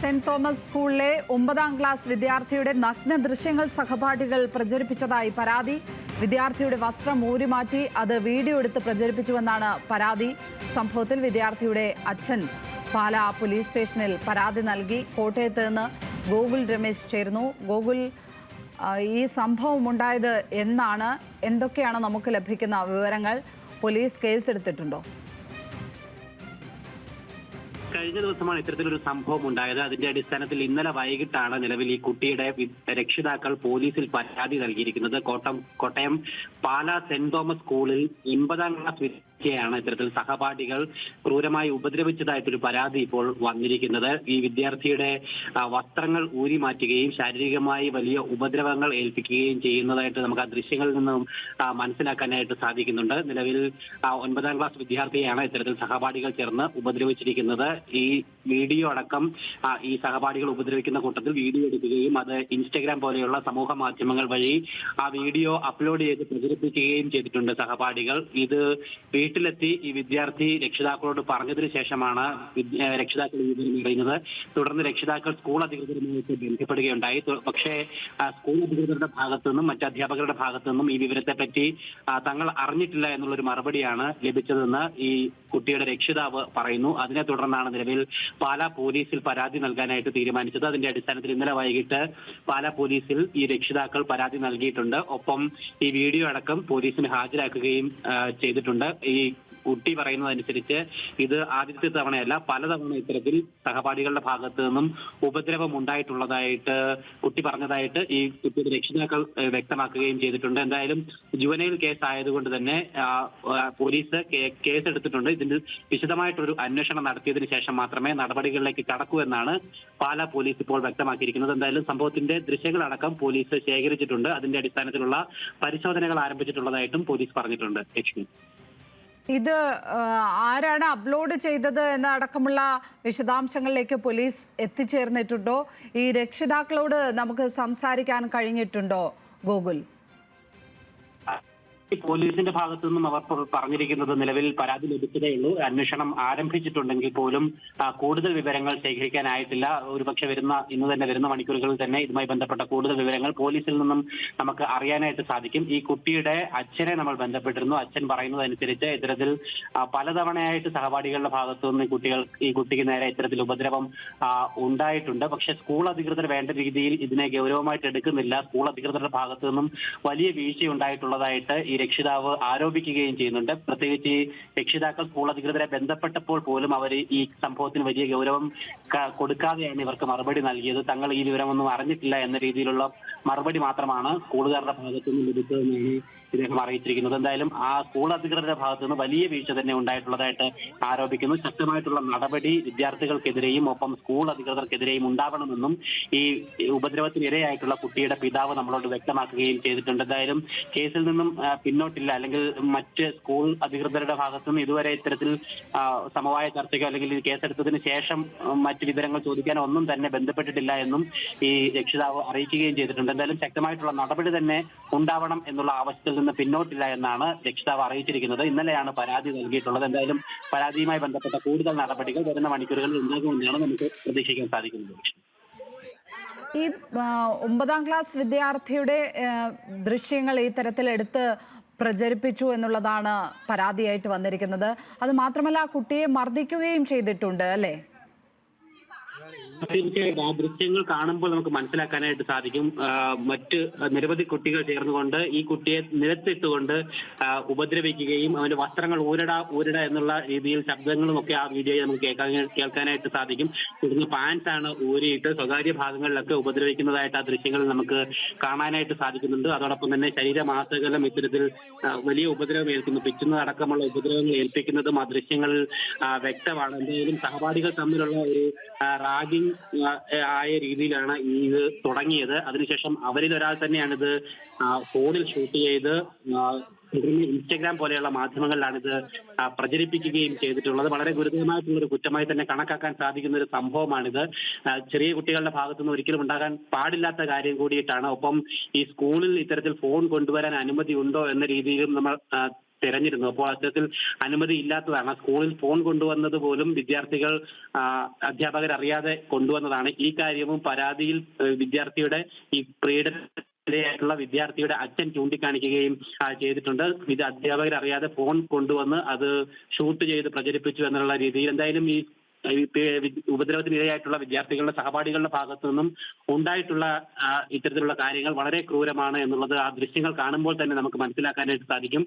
Saint Thomas സ്കൂളിലെ ഒമ്പതാം class വിദ്യാർത്ഥിയുടെ നഗ്ന ദൃശ്യങ്ങൾ സഹപാഠികൾ പ്രചരിപ്പിച്ചതായി പരാതി. വിദ്യാർത്ഥിയുടെ വസ്ത്രം ഊരിമാറ്റി അത് വീഡിയോ എടുത്ത് പ്രചരിപ്പിച്ചുവെന്നാണ് പരാതി. സംഭവത്തിൽ വിദ്യാർത്ഥിയുടെ അച്ഛൻ പാലാ പോലീസ് സ്റ്റേഷനിൽ പരാതി നൽകി. കോട്ടയത്ത് നിന്ന് ഗോകുൽ രമേശ് ചേരുന്നു. ഗോകുൽ ഈ സംഭവം ഉണ്ടായത് എന്നാണ്? എന്തൊക്കെയാണ് നമുക്ക് ലഭിക്കുന്ന വിവരങ്ങൾ? പോലീസ് കേസെടുത്തിട്ടുണ്ടോ? കഴിഞ്ഞ ദിവസമാണ് ഇത്തരത്തിലൊരു സംഭവം ഉണ്ടായത്. അതിന്റെ അടിസ്ഥാനത്തിൽ ഇന്നലെ വൈകിട്ടാണ് നിലവിൽ ഈ കുട്ടിയുടെ രക്ഷിതാക്കൾ പോലീസിൽ പരാതി നൽകിയിരിക്കുന്നത്. കോട്ടം കോട്ടയം പാലാ സെന്റ് തോമസ് സ്കൂളിൽ ഒൻപതാം ക്ലാസ് വിദ്യാർത്ഥിയെയാണ് ഇത്തരത്തിൽ സഹപാഠികൾ ക്രൂരമായി ഉപദ്രവിച്ചതായിട്ടൊരു പരാതി ഇപ്പോൾ വന്നിരിക്കുന്നത്. ഈ വിദ്യാർത്ഥിയുടെ വസ്ത്രങ്ങൾ ഊരി മാറ്റുകയും ശാരീരികമായി വലിയ ഉപദ്രവങ്ങൾ ഏൽപ്പിക്കുകയും ചെയ്യുന്നതായിട്ട് നമുക്ക് ആ ദൃശ്യങ്ങളിൽ നിന്നും മനസ്സിലാക്കാനായിട്ട് സാധിക്കുന്നുണ്ട്. നിലവിൽ ഒൻപതാം ക്ലാസ് വിദ്യാർത്ഥിയാണ് ഇത്തരത്തിൽ സഹപാഠികൾ ചേർന്ന് ഉപദ്രവിച്ചിരിക്കുന്നത്. ഈ വീഡിയോ അടക്കം ഈ സഹപാഠികൾ ഉപദ്രവിക്കുന്ന കൂട്ടത്തിൽ വീഡിയോ എടുക്കുകയും അത് ഇൻസ്റ്റഗ്രാം പോലെയുള്ള സമൂഹ മാധ്യമങ്ങൾ വഴി ആ വീഡിയോ അപ്ലോഡ് ചെയ്ത് പ്രചരിപ്പിക്കുകയും ചെയ്തിട്ടുണ്ട് സഹപാഠികൾ. ഇത് വീട്ടിലെത്തി ഈ വിദ്യാർത്ഥി രക്ഷിതാക്കളോട് പറഞ്ഞതിന് ശേഷമാണ് രക്ഷിതാക്കൾ വിവരം അറിയുന്നത് തുടർന്ന് രക്ഷിതാക്കൾ സ്കൂൾ അധികൃതരുമായിട്ട് ബന്ധപ്പെടുകയുണ്ടായി. പക്ഷേ സ്കൂൾ അധികൃതരുടെ ഭാഗത്തു നിന്നും മറ്റ് അധ്യാപകരുടെ ഭാഗത്തു നിന്നും ഈ വിവരത്തെ പറ്റി ആ, തങ്ങൾ അറിഞ്ഞിട്ടില്ല എന്നുള്ളൊരു മറുപടിയാണ് ലഭിച്ചതെന്ന് ഈ കുട്ടിയുടെ രക്ഷിതാവ് പറയുന്നു. അതിനെ തുടർന്നാണ് നിലവിൽ പാലാ പോലീസിൽ പരാതി നൽകാനായിട്ട് തീരുമാനിച്ചത്. അതിന്റെ അടിസ്ഥാനത്തിൽ ഇന്നലെ വൈകിട്ട് പാലാ പോലീസിൽ ഈ രക്ഷിതാക്കൾ പരാതി നൽകിയിട്ടുണ്ട്. ഒപ്പം ഈ വീഡിയോ അടക്കം പോലീസിന് ഹാജരാക്കുകയും ചെയ്തിട്ടുണ്ട്. ഈ കുട്ടി പറയുന്നതനുസരിച്ച് ഇത് ആദ്യത്തെ തവണയല്ല പലതവണ ഇത്തരത്തിൽ സഹപാഠികളുടെ ഭാഗത്ത് നിന്നും ഉപദ്രവം ഉണ്ടായിട്ടുള്ളതായിട്ട് കുട്ടി പറഞ്ഞതായിട്ട് ഈ കുട്ടിയുടെ രക്ഷിതാക്കൾ വ്യക്തമാക്കുകയും ചെയ്തിട്ടുണ്ട്. എന്തായാലും ജുവനൈൽ കേസ് ആയതുകൊണ്ട് തന്നെ പോലീസ് കേസ് എടുത്തിട്ടുണ്ട് ഇതിന്റെ വിശദമായിട്ടൊരു അന്വേഷണം നടത്തിയതിനു ശേഷം മാത്രമേ നടപടികളിലേക്ക് കടക്കൂ എന്നാണ് പാലാ പോലീസ് ഇപ്പോൾ വ്യക്തമാക്കിയിരിക്കുന്നത്. എന്തായാലും സംഭവത്തിന്റെ ദൃശ്യങ്ങളടക്കം പോലീസ് ശേഖരിച്ചിട്ടുണ്ട്. അതിന്റെ അടിസ്ഥാനത്തിലുള്ള പരിശോധനകൾ ആരംഭിച്ചിട്ടുള്ളതായിട്ടും പോലീസ് പറഞ്ഞിട്ടുണ്ട്. ലക്ഷ്മി. ഇത് ആരാണ് അപ്ലോഡ് ചെയ്തത് എന്നടക്കമുള്ള വിശദാംശങ്ങളിലേക്ക് പോലീസ് എത്തിച്ചേർന്നിട്ടുണ്ടോ? ഈ രക്ഷിതാക്കളോട് നമുക്ക് സംസാരിക്കാൻ കഴിഞ്ഞിട്ടുണ്ടോ ഗോകുൽ? പോലീസിന്റെ ഭാഗത്തു നിന്നും അവർ പറഞ്ഞിരിക്കുന്നത് നിലവിൽ പരാതി ലഭിച്ചതേ ഉള്ളൂ അന്വേഷണം ആരംഭിച്ചിട്ടുണ്ടെങ്കിൽ പോലും കൂടുതൽ വിവരങ്ങൾ ശേഖരിക്കാനായിട്ടില്ല. ഒരുപക്ഷെ വരുന്ന ഇന്ന് തന്നെ വരുന്ന മണിക്കൂറുകളിൽ തന്നെ ഇതുമായി ബന്ധപ്പെട്ട കൂടുതൽ വിവരങ്ങൾ പോലീസിൽ നിന്നും നമുക്ക് അറിയാനായിട്ട് സാധിക്കും. ഈ കുട്ടിയുടെ അച്ഛനെ നമ്മൾ ബന്ധപ്പെട്ടിരുന്നു. അച്ഛൻ പറയുന്നതനുസരിച്ച് ഇത്തരത്തിൽ പലതവണയായിട്ട് സഹപാഠികളുടെ ഭാഗത്തു നിന്ന് കുട്ടികൾ ഈ കുട്ടിക്ക് നേരെ ഇത്തരത്തിൽ ഉപദ്രവം ഉണ്ടായിട്ടുണ്ട്. പക്ഷെ സ്കൂൾ അധികൃതർ വേണ്ട രീതിയിൽ ഇതിനെ ഗൗരവമായിട്ട് എടുക്കുന്നില്ല. സ്കൂൾ അധികൃതരുടെ ഭാഗത്തു നിന്നും വലിയ വീഴ്ച ഉണ്ടായിട്ടുള്ളതായിട്ട് ഈ രക്ഷിതാവ് ആരോപിക്കുകയും ചെയ്യുന്നുണ്ട്. പ്രത്യേകിച്ച് രക്ഷിതാക്കൾ സ്കൂൾ അധികൃതരെ ബന്ധപ്പെട്ടപ്പോൾ പോലും അവർ ഈ സംഭവത്തിന് വലിയ ഗൗരവം കൊടുക്കാതെയാണ് ഇവർക്ക് മറുപടി നൽകിയത്. തങ്ങൾ ഈ വിവരമൊന്നും അറിഞ്ഞിട്ടില്ല എന്ന രീതിയിലുള്ള മറുപടി മാത്രമാണ് സ്കൂളുകാരുടെ ഭാഗത്തു നിന്ന് ലഭിച്ചതെന്നാണ് ഇദ്ദേഹം അറിയിച്ചിരിക്കുന്നത്. എന്തായാലും ആ സ്കൂൾ അധികൃതരുടെ ഭാഗത്തു നിന്ന് വലിയ വീഴ്ച തന്നെ ഉണ്ടായിട്ടുള്ളതായിട്ട് ആരോപിക്കുന്നു. ശക്തമായിട്ടുള്ള നടപടി വിദ്യാർത്ഥികൾക്കെതിരെയും ഒപ്പം സ്കൂൾ അധികൃതർക്കെതിരെയും ഉണ്ടാവണമെന്നും ഈ ഉപദ്രവത്തിനിരയായിട്ടുള്ള കുട്ടിയുടെ പിതാവ് നമ്മളോട് വ്യക്തമാക്കുകയും ചെയ്തിട്ടുണ്ട്. എന്തായാലും കേസിൽ നിന്നും പിന്നോട്ടില്ല. അല്ലെങ്കിൽ മറ്റ് സ്കൂൾ അധികൃതരുടെ ഭാഗത്തു നിന്ന് ഇതുവരെ ഇത്തരത്തിൽ സമവായ ചർച്ചയ്ക്കോ അല്ലെങ്കിൽ കേസ് കേസെടുത്തതിന് ശേഷം മറ്റ് വിവരങ്ങൾ ചോദിക്കാനോ ഒന്നും തന്നെ ബന്ധപ്പെട്ടിട്ടില്ല എന്നും ഈ രക്ഷിതാവ് അറിയിക്കുകയും ചെയ്തിട്ടുണ്ട്. എന്തായാലും ശക്തമായിട്ടുള്ള നടപടി തന്നെ ഉണ്ടാവണം എന്നുള്ള ആവശ്യത്തിൽ നിന്ന് പിന്നോട്ടില്ല എന്നാണ് രക്ഷിതാവ് അറിയിച്ചിരിക്കുന്നത്. ഇന്നലെയാണ് പരാതി നൽകിയിട്ടുള്ളത്. എന്തായാലും പരാതിയുമായി ബന്ധപ്പെട്ട കൂടുതൽ നടപടികൾ വരുന്ന മണിക്കൂറുകളിൽ ഉണ്ടാകുമെന്നാണ് നമുക്ക് പ്രതീക്ഷിക്കാൻ സാധിക്കുന്നത്. ഈ ഒമ്പതാം ക്ലാസ് വിദ്യാർത്ഥിയുടെ ദൃശ്യങ്ങൾ ഈ തരത്തിൽ എടുത്ത് പ്രചരിപ്പിച്ചു എന്നുള്ളതാണ് പരാതിയായിട്ട് വന്നിരിക്കുന്നത്. അത് മാത്രമല്ല ആ കുട്ടിയെ മർദ്ദിക്കുകയും ചെയ്തിട്ടുണ്ട് അല്ലേ? തീർച്ചയായിട്ടും ആ ദൃശ്യങ്ങൾ കാണുമ്പോൾ നമുക്ക് മനസ്സിലാക്കാനായിട്ട് സാധിക്കും. മറ്റ് നിരവധി കുട്ടികൾ ചേർന്നുകൊണ്ട് ഈ കുട്ടിയെ നിരത്തിട്ടുകൊണ്ട് ഉപദ്രവിക്കുകയും അവന്റെ വസ്ത്രങ്ങൾ ഊരട ഊരട എന്നുള്ള രീതിയിൽ ശബ്ദങ്ങളും ഒക്കെ ആ വീഡിയോയിൽ നമുക്ക് കേൾക്കാനായിട്ട് സാധിക്കും. തുടർന്ന് പാൻസ് ആണ് ഊരിയിട്ട് സ്വകാര്യ ഭാഗങ്ങളിലൊക്കെ ഉപദ്രവിക്കുന്നതായിട്ട് ആ ദൃശ്യങ്ങൾ നമുക്ക് കാണാനായിട്ട് സാധിക്കുന്നുണ്ട്. അതോടൊപ്പം തന്നെ ശരീരമാസകലം ഇത്തരത്തിൽ വലിയ ഉപദ്രവം ഏൽക്കുന്നു. പിച്ചുന്നതടക്കമുള്ള ഉപദ്രവങ്ങൾ ഏൽപ്പിക്കുന്നതും ആ ദൃശ്യങ്ങളിൽ വ്യക്തമാണ്. എന്തായാലും സഹപാഠികൾ തമ്മിലുള്ള ഒരു റാഗിംഗ് ആയ രീതിയിലാണ് ഇത് തുടങ്ങിയത്. അതിനുശേഷം അവരിൽ ഒരാൾ തന്നെയാണ് ഇത് ഫോണിൽ ഷൂട്ട് ചെയ്ത് ഇൻസ്റ്റഗ്രാം പോലെയുള്ള മാധ്യമങ്ങളിലാണ് ഇത് പ്രചരിപ്പിക്കുകയും ചെയ്തിട്ടുള്ളത്. വളരെ ഗുരുതരമായിട്ടുള്ള ഒരു കുറ്റമായി തന്നെ കണക്കാക്കാൻ സാധിക്കുന്ന ഒരു സംഭവമാണിത് ചെറിയ കുട്ടികളുടെ ഭാഗത്തുനിന്ന് ഒരിക്കലും ഉണ്ടാകാൻ പാടില്ലാത്ത കാര്യം കൂടിയിട്ടാണ്. ഒപ്പം ഈ സ്കൂളിൽ ഇത്തരത്തിൽ ഫോൺ കൊണ്ടുവരാൻ അനുമതി ഉണ്ടോ എന്ന രീതിയിലും നമ്മൾ ആ, തിരഞ്ഞിരുന്നു അപ്പോൾ അത്തരത്തിൽ അനുമതി ഇല്ലാത്തതാണ്. സ്കൂളിൽ ഫോൺ കൊണ്ടുവന്നത് പോലും വിദ്യാർത്ഥികൾ അധ്യാപകർ അറിയാതെ കൊണ്ടുവന്നതാണ്. ഈ കാര്യവും പരാതിയിൽ വിദ്യാർത്ഥിയുടെ ഈ പ്രീഡം ായിട്ടുള്ള വിദ്യാർത്ഥിയുടെ അച്ഛൻ ചൂണ്ടിക്കാണിക്കുകയും ചെയ്തിട്ടുണ്ട്. ഇത് അധ്യാപകർ അറിയാതെ ഫോൺ കൊണ്ടുവന്ന് അത് ഷൂട്ട് ചെയ്ത് പ്രചരിപ്പിച്ചു എന്നുള്ള രീതിയിൽ എന്തായാലും ഈ ഈ പേ- വി- ഉപദ്രവത്തിന് ഇരയായിട്ടുള്ള വിദ്യാർത്ഥികളുടെ സഹപാഠികളുടെ ഭാഗത്തു നിന്നും ഉണ്ടായിട്ടുള്ള ഇത്തരത്തിലുള്ള കാര്യങ്ങൾ വളരെ ക്രൂരമാണ് എന്നുള്ളത് ആ ദൃശ്യങ്ങൾ കാണുമ്പോൾ തന്നെ നമുക്ക് മനസ്സിലാക്കാനായിട്ട് സാധിക്കും.